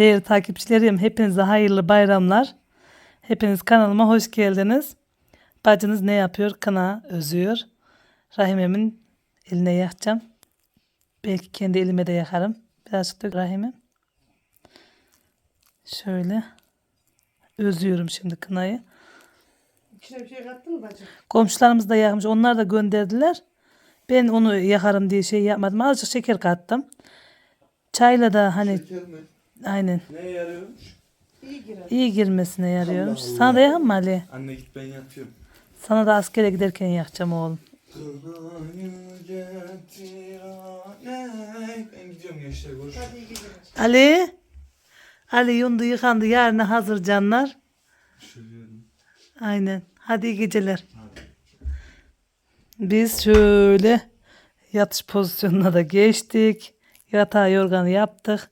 Değerli takipçilerim hepinize hayırlı bayramlar. Hepiniz kanalıma hoş geldiniz. Bacınız ne yapıyor? Kına özüyor. Rahimemin eline yakacağım. Belki kendi elime de yakarım. Birazcık dök Rahimem. Şöyle. Özüyorum şimdi kınayı. İçine bir şey kattın mı bacım? Komşularımız da yakmış. Onlar da gönderdiler. Ben onu yakarım diye şey yapmadım. Azıcık şeker kattım. Çayla da hani Şeker mi? Aynen Neye yarıyormuş? İyi girer. iyi girmesine yarıyormuş. Allah Sana da yakın mı Ali? Anne git ben yatıyorum. Sana da askere giderken yakacağım oğlum. Ben gidiyorum gençler görüş. Hadi iyi geceler. Ali. Ali yundu yıkandı. Yarına hazır canlar. Şöyle. Aynen. Hadi iyi geceler. Biz şöyle yatış pozisyonuna da geçtik. Yatağı yorganı yaptık.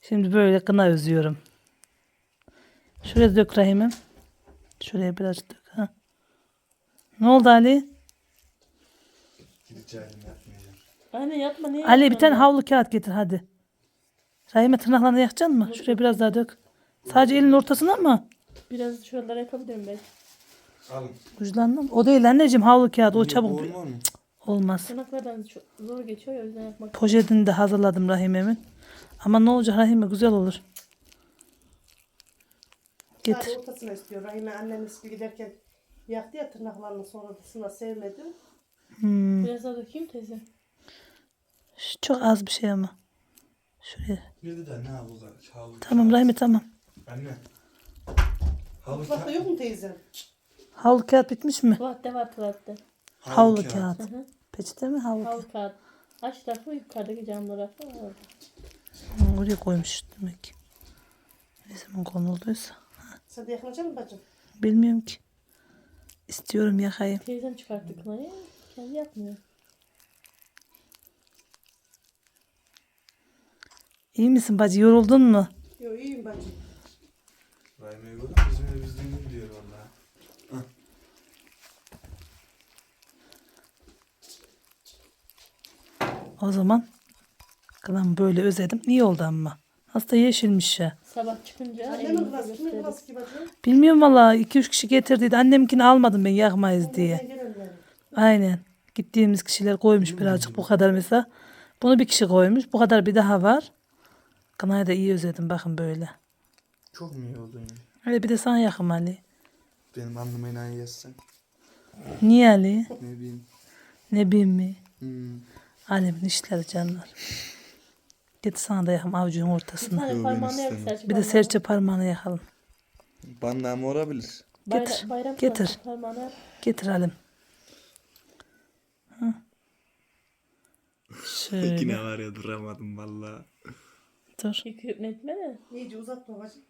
Şimdi böyle kına özüyorum. Şuraya dök Rahim'im. Şuraya biraz dök. Ha. Ne oldu Ali? Gideceğim yapmayacağım. Anne yapma niye Ali bir tane havlu kağıt getir hadi. Rahim'e tırnaklarını yakacaksın mı? Şuraya biraz daha dök. Sadece elin ortasına mı? Biraz şuralara yapabilirim belki. Alın. Ucundan O değil anneciğim havlu kağıt. O çabuk Olmaz olmaz. Tırnaklardan çok zor geçiyor ya o yüzden yapmak. Poşetini de hazırladım Rahime'min. Ama ne olacak Rahime güzel olur. Getir. Ortasına istiyor. Rahime annem eski giderken yaktı ya tırnaklarını sonrasına sevmedi. Hmm. Biraz daha dökeyim teyze. Şu Çok az bir şey ama. Şuraya. Bir de ne var? Havlu. Tamam Rahime tamam. Anne. Havlu Mutfakta kağıt. yok mu teyzem? Havlu kağıt bitmiş mi? Tuvalatte var tuvalatte. Havlu kağıt. kağıt. Hı hı. Peçete mi havlu kağıt? Havlu kağıt. Aç tarafı yukarıdaki camlı rafı var orada. Oraya koymuş demek ki. Ne zaman konulduysa. Sen de yakınacak mısın bacım? Bilmiyorum ki. İstiyorum yakayım. Teyzem çıkarttı kınayı. Kendi yapmıyor. İyi misin bacı? Yoruldun mu? Yok iyiyim bacım. Rahime gördün mü? Bizim ev bizden diyor valla. O zaman kılam böyle özledim. İyi oldu ama. Hasta yeşilmiş ya. Sabah çıkınca Annemin elimizi kimin gösterdik. kılası ki bacım? Bilmiyorum valla 2-3 kişi getirdiydi. Annemkini almadım ben yakmayız diye. Aynen. Gittiğimiz kişiler koymuş birazcık bu kadar mesela. Bunu bir kişi koymuş. Bu kadar bir daha var. Kınayı da iyi özledim bakın böyle. Çok mu iyi oldun ya? Öyle bir de sana yakın Ali. Benim anneme inan yazsan. Niye Ali? Ne bileyim. Ne bileyim mi? Hmm. Alemin işleri canlar. Git sana da yakın avucunun Bir ortasına. tane ben parmağını istemem. serçe Bir de parmağını. serçe parmağını yakalım. Bandam olabilir. Bayra- Getir, bayram getir. Parmağını yap. Getir Halim. Hı. Şöyle Yine var ya duramadım valla. dur. Yıkayıp netme de. İyice uzatma bacım.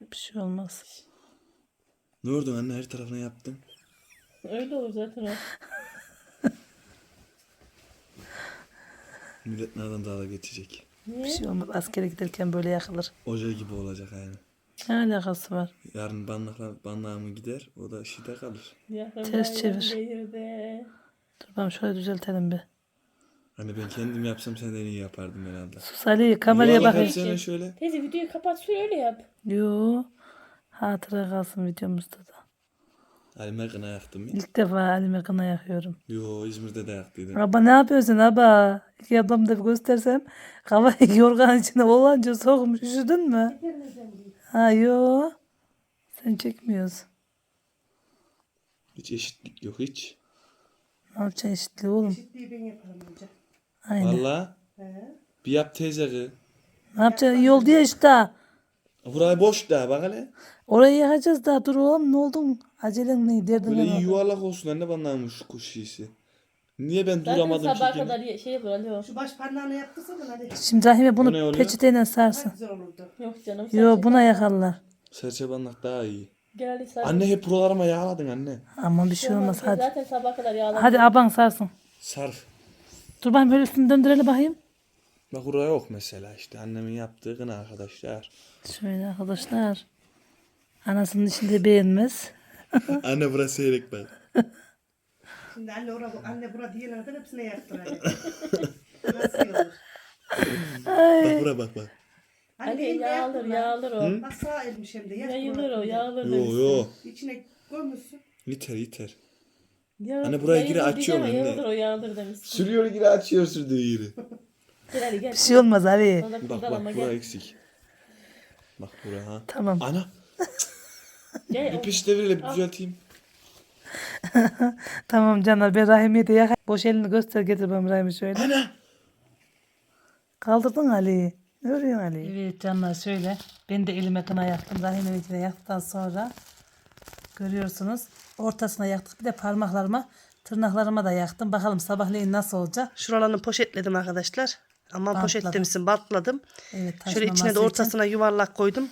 Bir şey olmaz. Ne oldu anne her tarafına yaptın? Öyle olur zaten o. Millet nereden dalga geçecek? Bir şey olmaz. Askere giderken böyle yakılır. Oje gibi olacak yani. Ne alakası var? Yarın banlaklar banlağımı gider o da şide kalır. Yakın Ters çevir. Dur ben şöyle düzeltelim bir. Hani ben kendim yapsam senden iyi yapardım herhalde. Sus Ali kameraya Yuvarlak bakayım. yapsana şöyle. Teyze videoyu kapat sür öyle yap. Yo. Hatıra kalsın videomuzda da. Halime kına yaktım ya. İlk defa Halime kına yakıyorum. Yo İzmir'de de yaktıydım. Aba ne yapıyorsun aba? İki ablam da bir göstersem. Kafayı yorgan içine olanca sokmuş. Üşüdün mü? Ha yo. Sen çekmiyorsun. Hiç eşitlik yok hiç. Ne yapacaksın eşitliği oğlum? Eşitliği ben yaparım önce. Aynen. Valla He. bir yap teyze kız. Ne yapacaksın? Yol diye işte. Burayı boş da bak hele. Orayı yakacağız daha. Dur oğlum ne oldun? Acelen ne? Derdin Böyle ne? iyi var? yuvarlak olsun anne bana şu kuş şişi. Niye ben Zaten duramadım ki sabaha kadar ye- şey yapar alo. Şu baş parmağını yaptırsaydın hadi. Şimdi Rahime O ne bunu oluyor? peçeteyle sarsın. güzel olurdu. Yok canım. Yo serçe buna yakarlar. Serçe banlak daha iyi. Gel Ali sar. Anne hep buralarıma yağladın anne. Ama bir şey olmaz hadi. Zaten sabaha kadar yağlandı. Hadi aban sarsın. Sarf. Dur bakayım böyle üstünü döndürelim bakayım. Bak buraya yok mesela işte annemin yaptığı kına arkadaşlar. Şöyle arkadaşlar. Anasının içinde beğenmez. Anne burası seyrek bak. Şimdi anne ora, anne bura diyelerden hepsine yaktır hadi. Nasıl olur? Bak bura bak bak. Ali yağılır yağılır o. Bak sağ elmiş hem de. yakma Yayılır o yağılır Yo yo. İçine koymuşsun. Yeter yeter. Yağılır- Anne buraya yayılır açıyorum anne. Yağılır o yağılır demişsin. Sürüyor geri açıyor sürdüğü yeri. Gel Ali gel. Bir şey olmaz Ali. Bak bak bura gel. eksik. Bak bura ha. Tamam. Ana. Bir peşte verelim bir düzelteyim. Tamam canlar ben Rahim'i de yak. Boş elini göster getir bana Rahim'i şöyle. Ana. Kaldırdın Ali. Ne örüyorsun Ali? Evet canlar şöyle. Ben de elime kına yaktım. Rahim'in içine yaktıktan sonra görüyorsunuz. Ortasına yaktık. Bir de parmaklarıma tırnaklarıma da yaktım. Bakalım sabahleyin nasıl olacak. Şuralarını poşetledim arkadaşlar. Ama poşet Bantladım. Evet, Şöyle içine de ortasına yuvarlak koydum.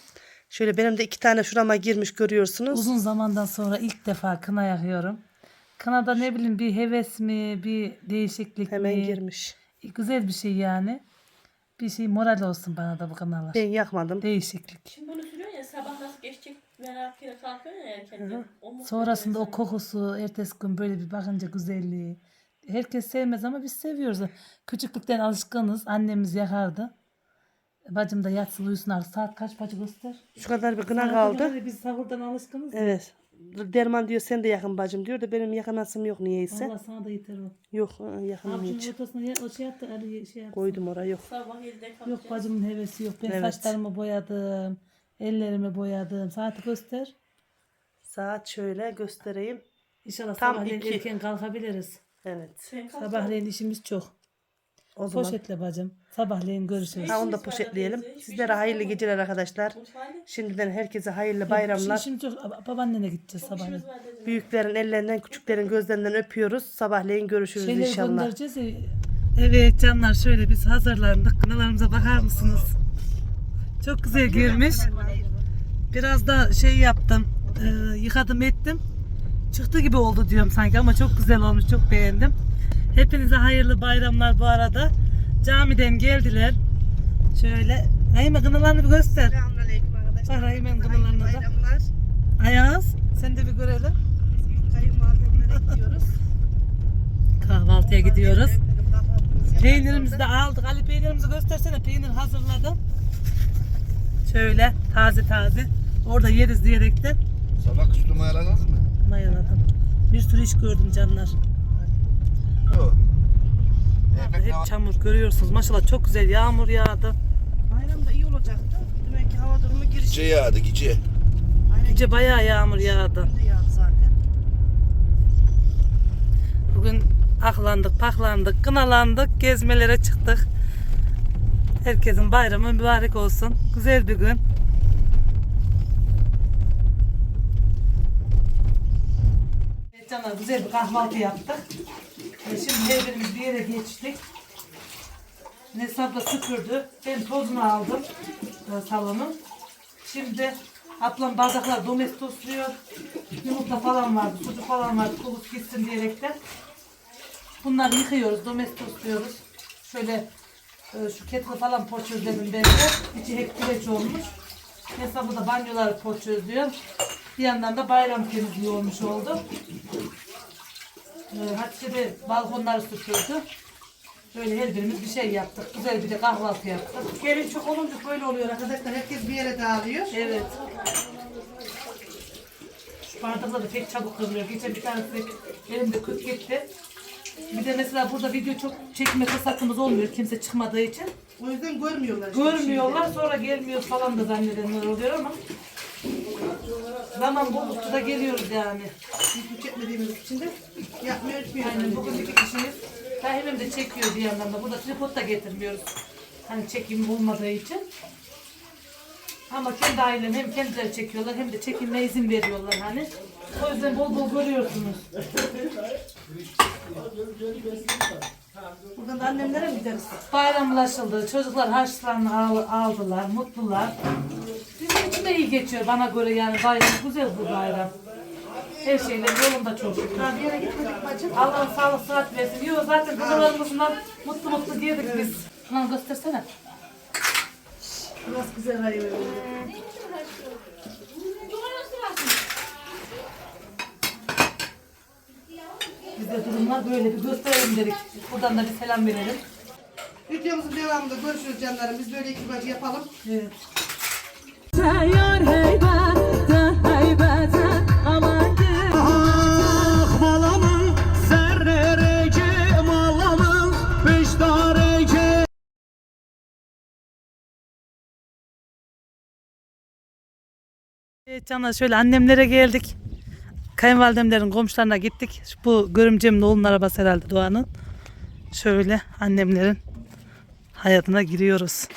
Şöyle benim de iki tane şurama girmiş görüyorsunuz. Uzun zamandan sonra ilk defa kına yakıyorum. Kınada ne bileyim bir heves mi, bir değişiklik Hemen mi? girmiş. Güzel bir şey yani. Bir şey moral olsun bana da bu kınalar. Ben yakmadım. Değişiklik. Şimdi bunu sürüyorsun ya sabah nasıl geçecek merak etme kalkıyorsun ya erkenden. Sonrasında o kokusu, ertesi gün böyle bir bakınca güzelliği. Herkes sevmez ama biz seviyoruz. Küçüklükten alışkınız. Annemiz yakardı. Bacım da yatsın uyusun artık. Saat kaç bacı göster? Şu kadar bir kına kaldı. kadar Biz sahurdan alışkınız. Evet. Derman diyor sen de yakın bacım diyor da benim yakanasım yok niyeyse. Allah sana da yeter o. Yok ı, yakınım Avucunun hiç. ortasına ya, o şey yaptı. Ali şey yaptı. Koydum oraya yok. Sabah 7'de kalkacağız. Yok bacımın hevesi yok. Ben Evet. saçlarımı boyadım. Ellerimi boyadım. Saati göster. Saat şöyle göstereyim. İnşallah Tam sabahleyin iki. erken kalkabiliriz. Evet. Sen kalk. Sabahleyin işimiz çok. O zaman. Poşetle bacım. Sabahleyin görüşürüz. Ha onu da poşetleyelim. Sizlere hayırlı geceler arkadaşlar. Şimdiden herkese hayırlı bayramlar. Yok. Ba- Babaannene gideceğiz sabahleyin. Büyüklerin ellerinden, küçüklerin gözlerinden öpüyoruz. Sabahleyin görüşürüz Şeyleri inşallah. göndereceğiz ya. Evet canlar şöyle biz hazırlandık. Kınalarımıza bakar mısınız? Çok güzel girmiş. Biraz da şey yaptım. e, yıkadım ettim. Çıktı gibi oldu diyorum sanki ama çok güzel olmuş. Çok beğendim. Hepinize hayırlı bayramlar bu arada. Camiden geldiler. Şöyle. Rahime kınalarını bir göster. Selamünaleyküm arkadaşlar. Bak Rahime'nin kınalarına da. Bayramlar. Ayaz. Sen de bir görelim. Biz büyük kayınvalidemlere gidiyoruz. Kahvaltıya gidiyoruz. Peynirimizi de aldık. Ali peynirimizi göstersene. Peynir hazırladım. Şöyle taze taze. Orada yeriz diyerekten Sabah üstü mayaladınız mı? mayaladım. Bir sürü iş gördüm canlar. Yok. Hep çamur görüyorsunuz. Maşallah çok güzel yağmur yağdı. Bayramda iyi olacaktı. Demek ki hava durumu giriş. Gece yağdı gece. Gece bayağı yağmur yağdı. Şimdi yağdı zaten. Bugün aklandık, paklandık, kınalandık, gezmelere çıktık. Herkesin bayramı mübarek olsun. Güzel bir gün. Evet canlar güzel bir kahvaltı yaptık. Şimdi her birimiz bir yere geçtik. Nesap da süpürdü. Ben tozunu aldım e. Şimdi ablam bardaklar domestosluyor. Yumurta falan vardı, sucuk falan vardı. Kuluk gitsin diyerekten. Bunları yıkıyoruz, domestosluyoruz. Şöyle e, şu kettle falan poçözledim ben de. İçi hep kireç olmuş. Mesela burada banyoları poçözlüyorum. Bir yandan da bayram temizliği olmuş oldu. E, Hatice de balkonları süpürdü. Böyle her birimiz bir şey yaptık. Güzel bir de kahvaltı yaptık. Gelin çok olunca böyle oluyor arkadaşlar. Herkes bir yere dağılıyor. Evet. Şu bardaklar da pek çabuk kırılıyor. Geçen bir tanesi elimde kırk gitti. Bir de mesela burada video çok çekme fırsatımız olmuyor kimse çıkmadığı için. O yüzden görmüyorlar. Görmüyorlar sonra gelmiyor falan da zannedenler oluyor ama zaman buldukça da geliyoruz yani. Video çekmediğimiz için de yapmıyor etmiyor. Aynen bugün iki kişiyiz. Rahimim de çekiyor bir yandan da. Burada tripod da getirmiyoruz. Hani çekim olmadığı için. Ama kendi ailem hem kendileri çekiyorlar hem de çekilmeye izin veriyorlar hani. O yüzden bol bol görüyorsunuz. Buradan da annemlere mi gideriz? Bayramlaşıldı. Çocuklar harçlarını al- aldılar. Mutlular. De iyi geçiyor bana göre yani bayram. Güzel bu bayram. Her şeyle yolunda çok şükür. Ha bir yere gitmedik bacım. Allah'ın sağlık sıhhat versin. Yok zaten kızlarımızdan mutlu mutlu girdik biz. Lan göstersene. Nasıl güzel hayır. Bizde durumlar böyle bir gösterelim dedik. Buradan da bir selam verelim. Videomuzun devamında görüşürüz canlarım. Biz böyle iki bacı yapalım. Evet. Evet canlar şöyle annemlere geldik. Kayınvalidemlerin komşularına gittik. Bu görümcemin oğlunun arabası herhalde Doğan'ın. Şöyle annemlerin hayatına giriyoruz.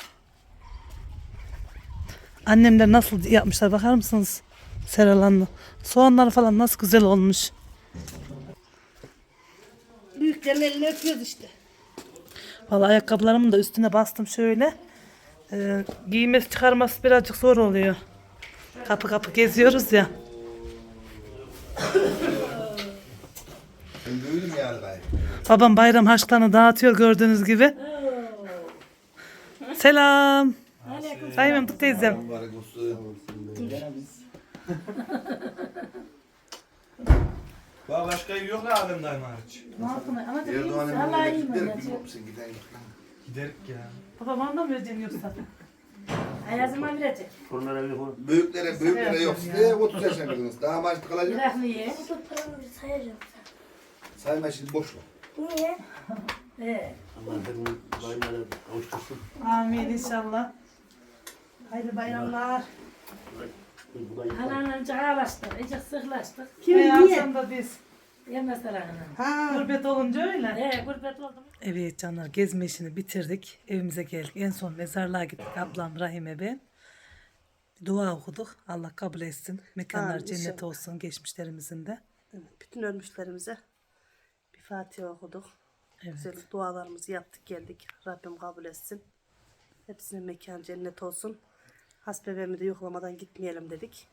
Annemler nasıl yapmışlar bakar mısınız? Seralanlı. Soğanları falan nasıl güzel olmuş. Büyüklerin elini öpüyoruz işte. Vallahi ayakkabılarımın da üstüne bastım şöyle. Ee, giymesi çıkarması birazcık zor oluyor. Kapı kapı geziyoruz ya. Ben büyüdüm yani ben. Babam bayram harçlarını dağıtıyor gördüğünüz gibi. Selam. Sayın Memduh teyzem. Mübarek olsun. Bak başka yok la Adem dayım hariç. Erdoğan'ın Vallahi önüne iyiyim gider ben. bilmem misin giden git lan. Giderik ya. Baba bana da mı vereceksin yoksa? Ayazıma verecek. Büyüklere büyüklere yok. Size 30 yaşındasınız. Daha maçta kalacak. Bırak niye? sayacağım. Sayma şimdi boş ver. Niye? He. Amin inşallah. Hayırlı bayramlar. Ananla cağalaştık, iyice sıklaştık. Kim niye? da biz. Yemezler anam. Ha. Gurbet olunca öyle. He, gurbet oldum. Evet canlar gezme işini bitirdik. Evimize geldik. En son mezarlığa gittik. Ablam Rahime ben. Dua okuduk. Allah kabul etsin. Mekanlar Amin, cennet inşallah. olsun geçmişlerimizin de. Evet, bütün ölmüşlerimize bir Fatiha okuduk. Evet. Güzel dualarımızı yaptık geldik. Rabbim kabul etsin. Hepsinin mekan cennet olsun. Hasbebemi de yoklamadan gitmeyelim dedik.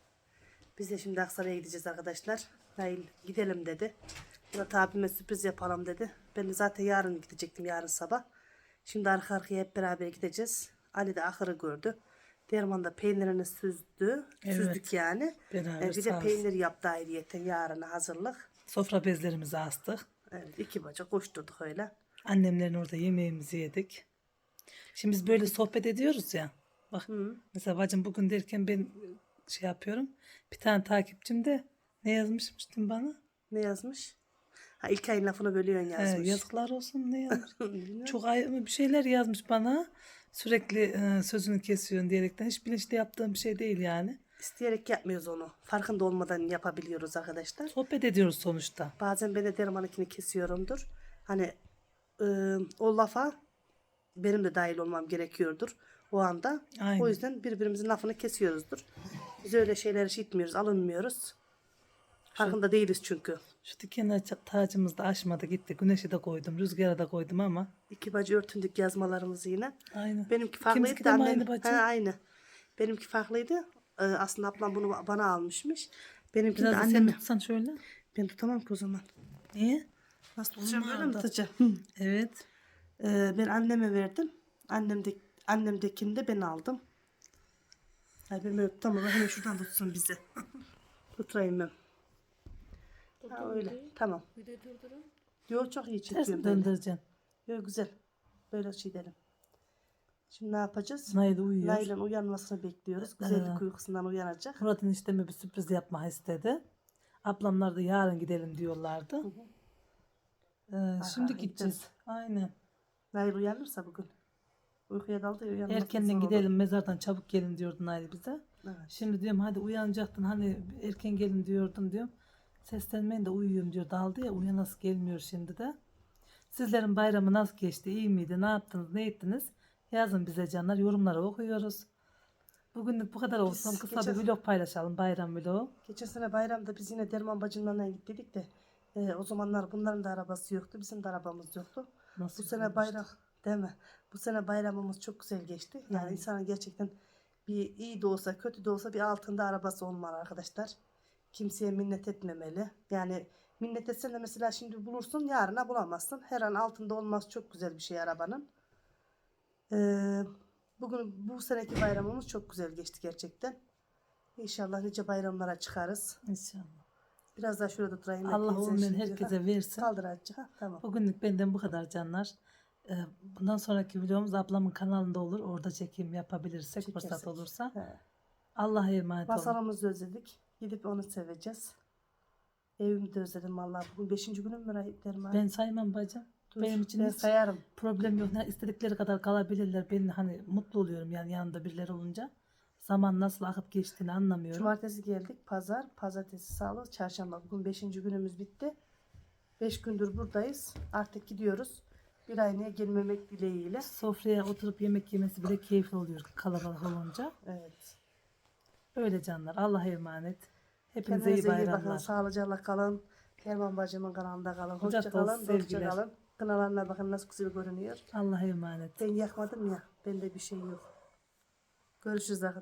Biz de şimdi Aksaray'a gideceğiz arkadaşlar. Nail gidelim dedi. Murat abime sürpriz yapalım dedi. Ben de zaten yarın gidecektim yarın sabah. Şimdi arka arkaya hep beraber gideceğiz. Ali de ahırı gördü. Derman da peynirini süzdü. Evet. Süzdük yani. Beraber, Ee, bir de peynir yaptı ayrıyeten yarına hazırlık. Sofra bezlerimizi astık. Evet, iki baca koşturduk öyle. Annemlerin orada yemeğimizi yedik. Şimdi biz böyle sohbet ediyoruz ya. Bak mesela bacım bugün derken ben şey yapıyorum. Bir tane takipçim de ne yazmışmıştın bana? Ne yazmış? Ha ilk ayın lafını bölüyorsun He, yazmış. yazıklar olsun ne yazmış? Çok ay- bir şeyler yazmış bana. Sürekli e, sözünü kesiyorsun diyerekten. Hiç bilinçli yaptığım bir şey değil yani. İsteyerek yapmıyoruz onu. Farkında olmadan yapabiliyoruz arkadaşlar. Sohbet ediyoruz sonuçta. Bazen ben de dermanıkini kesiyorumdur. Hani e, o lafa benim de dahil olmam gerekiyordur o anda. Aynen. O yüzden birbirimizin lafını kesiyoruzdur. Biz öyle şeyler işitmiyoruz, alınmıyoruz. Farkında değiliz çünkü. Şu dikenler ça- tacımız da aşmadı gitti. Güneşe de koydum, rüzgara da koydum ama. İki bacı örtündük yazmalarımızı yine. Aynen. Benimki farklıydı İkimizki da annem. aynı bacı? He, aynı. Benimki farklıydı. Ee, aslında ablam bunu bana almışmış. Benimki Biraz de da sen tutsan şöyle. Ben tutamam ki o zaman. Niye? Nasıl tutacağım böyle mi tutacağım? Evet. Ee, ben anneme verdim. Annem de, annemdekini de ben aldım. Ay ben böyle tutamam. Hemen şuradan tutsun bizi. Tutayım ben. Ha, öyle. Tamam. Yok çok iyi çekiyorum. böyle. döndüreceksin. Yok güzel. Böyle şey edelim. Şimdi ne yapacağız? Nail uyuyor. Nail'in uyanmasını bekliyoruz. Güzellik Evet. uykusundan uyanacak. Murat'ın işlemi bir sürpriz yapma istedi. Ablamlar da yarın gidelim diyorlardı. Ee, şimdi gideceğiz. Aynen. Nail uyanırsa bugün. Uykuya daldı ya uyanması Erkenden gidelim mezardan çabuk gelin diyordu Nail bize. Evet. Şimdi diyorum hadi uyanacaktın hani erken gelin diyordun diyorum. Seslenmeyin de uyuyorum diyor. Daldı ya uyanası gelmiyor şimdi de. Sizlerin bayramı nasıl geçti? iyi miydi? Ne yaptınız? Ne ettiniz? Yazın bize canlar. Yorumları okuyoruz. Bugünlük bu kadar olsun. Biz Kısa geçen- bir vlog paylaşalım. Bayram vlogu. Geçen sene bayramda biz yine Derman bacımla gittik de e, o zamanlar bunların da arabası yoktu. Bizim de arabamız yoktu. Nasıl Bu sene bayram değil mi? Bu sene bayramımız çok güzel geçti. Yani insanın gerçekten bir iyi de olsa kötü de olsa bir altında arabası olmalı arkadaşlar. Kimseye minnet etmemeli. Yani minnet etsen de mesela şimdi bulursun yarına bulamazsın. Her an altında olmaz çok güzel bir şey arabanın. Ee, bugün bu seneki bayramımız çok güzel geçti gerçekten. İnşallah nice bayramlara çıkarız. İnşallah. Biraz daha şurada durayım. Allah şimdi- herkese Ha, versin. Kaldır azıcık. Tamam. Bugünlük benden bu kadar canlar. Bundan sonraki videomuz ablamın kanalında olur. Orada çekim yapabilirsek fırsat Çekersek. olursa. He. Allah'a emanet olun. Masalımızı özledik. Gidip onu seveceğiz. Evimi de özledim vallahi. Bugün beşinci günüm mü rahiplerim? Ben saymam bacım. Dur, benim için ben hiç sayarım. problem yok. Ne istedikleri kadar kalabilirler. Ben hani mutlu oluyorum yani yanında birileri olunca. Zaman nasıl akıp geçtiğini anlamıyorum. Cumartesi geldik. Pazar, pazartesi, salı, çarşamba. Bugün beşinci günümüz bitti. Beş gündür buradayız. Artık gidiyoruz. Bir aynaya gelmemek dileğiyle. Sofraya oturup yemek yemesi bile keyifli oluyor kalabalık olunca. Evet. Öyle canlar. Allah'a emanet. Hepinize Kendinize iyi iyi bakın. bayramlar. Sağlıcakla kalın. Kerman bacımın kanalında kalın. Kucak Hoşça kalın. sevgiler. kalın. Kınalarına bakın nasıl güzel görünüyor. Allah'a emanet. Ben yakmadım ya. Bende bir şey yok. Görüşürüz arkadaşlar.